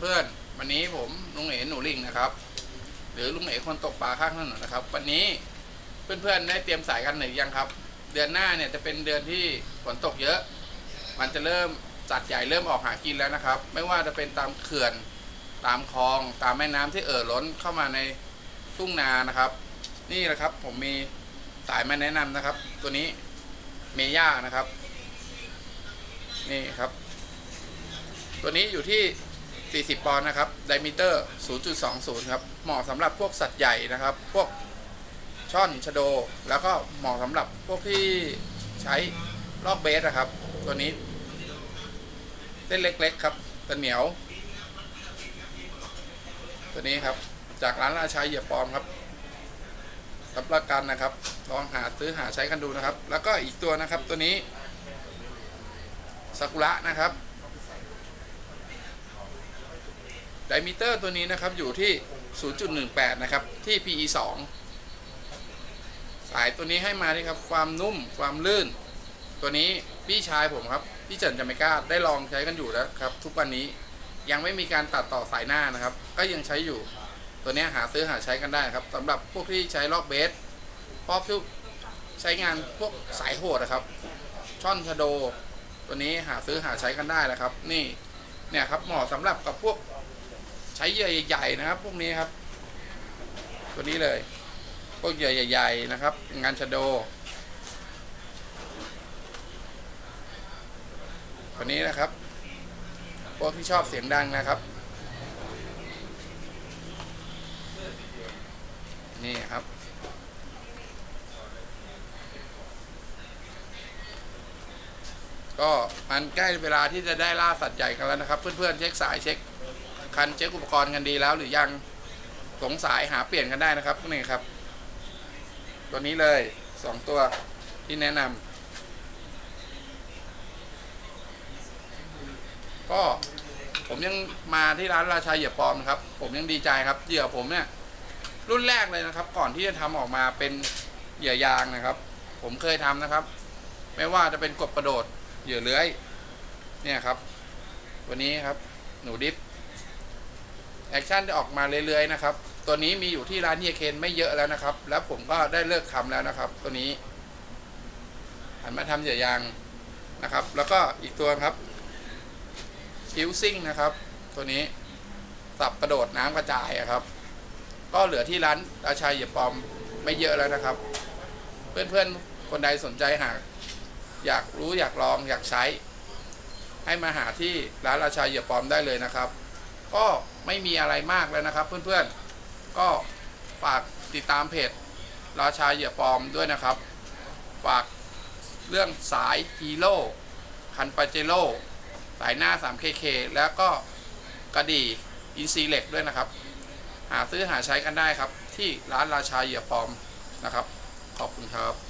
เพื่อนๆ วันนี้ผมลุงเอ๋หนูลิงนะครับ หรือลุงเอ๋คนตกปลาข้างถนนนะครับ วันนี้เพื่อนๆได้เตรียมสายกันหรือยังครับ เดือนหน้าเนี่ยจะเป็นเดือนที่ฝนตกเยอะ มันจะเริ่มสัตว์ใหญ่เริ่มออกหากินแล้วนะครับ ไม่ว่าจะเป็นตามเขื่อนตามคลองตามแม่น้ำที่เอ่อล้นเข้ามาในทุ่งนานะครับ นี่แหละครับผมมีสายมาแนะนำนะครับ ตัวนี้เมย่านะครับ นี่ครับ ตัวนี้อยู่ที่ 40 ปอนด์นะครับไดมิเตอร์ 0.20 ครับ เหมาะสำหรับพวกสัตว์ใหญ่นะครับ พวกช่อนชะโด แล้วก็เหมาะสำหรับพวกที่ใช้ลอกเบสนะครับ ตัวนี้ เส้นเล็กๆครับตะเหนียว ตัวนี้ครับ จากร้านราชาเหยียบปอมครับรับประกันนะครับ ลองหาซื้อหาใช้กันดูนะครับ แล้วก็อีกตัวนะครับตัวนี้ซากุระนะครับ ไดมิเตอร์ตัวนี้นะครับอยู่ที่ 0.18 นะครับ ที่ PE 2 สายตัวนี้ให้มาที่ครับ ความนุ่มความลื่น ตัวนี้พี่ชายผมครับ พี่เจินจาเมกาได้ลองใช้กันอยู่แล้วครับ ทุกวันนี้ยังไม่มีการตัดต่อสายหน้านะครับ ก็ยังใช้อยู่ ตัวนี้หาซื้อหาใช้กันได้ครับสำหรับพวกที่ใช้ลอกเบสพวกที่ใช้งานพวกสายโหดนะครับ ช่อนชะโด ตัวนี้หาซื้อหาใช้กันได้นะครับ นี่เนี่ยครับเหมาะสำหรับกับพวก ใช้เหยื่อใหญ่ๆนะครับ พวกนี้ครับ ตัวนี้เลย พวกเหยื่อใหญ่ๆนะครับ งานชะโดตัวนี้นะครับพวกที่ชอบเสียงดังนะครับ นี่ครับก็มันใกล้เวลาที่จะได้ล่าสัตว์ใหญ่กันแล้วนะครับ เพื่อนๆเช็คสายเช็ค คันเช็คอุปกรณ์กันดีแล้วหรือยังสงสัยหาเปลี่ยนกันได้นะครับนี่ครับ ตัวนี้เลยสองตัวที่แนะนำก็ผมยังมาที่ร้านราชาเหยื่อปลอมนะครับ ผมยังดีใจครับเหยื่อผมเนี่ย รุ่นแรกเลยนะครับ ก่อนที่จะทำออกมาเป็นเหยื่อยางนะครับ ผมเคยทำนะครับ ไม่ว่าจะเป็นกบกระโดดเหยื่อเลื้อย เนี่ยครับตัวนี้ครับ หนูดิฟ แอคชั่นจะออกมาเรื่อยๆนะครับ ตัวนี้มีอยู่ที่ร้านเฮียเคนไม่เยอะแล้วนะครับ แล้วผมก็ได้เลิกทำแล้วนะครับ ตัวนี้หันมาทำเหยื่อยางนะครับ แล้วก็อีกตัวครับคิวซิ่งนะครับ ตัวนี้สับกระโดดน้ำกระจายครับ ก็เหลือที่ร้านราชาเหยียบปลอมไม่เยอะแล้วนะครับ เพื่อนๆคนใดสนใจหากอยากรู้อยากลองอยากใช้ ให้มาหาที่ร้านราชาเหยียบปลอมได้เลยนะครับ ก็ไม่มีอะไรมากแล้วนะครับ เพื่อนๆ ก็ฝากติดตามเพจราชาเหยื่อปลอมด้วยนะครับ ฝากเรื่องสายฮีโร่คันปาเจโร่สายหน้า 3KK แล้วก็กระดี่อินซีเล็กด้วยนะครับ หาซื้อหาใช้กันได้ครับ ที่ร้านราชาเหยื่อปลอมนะครับ ขอบคุณครับ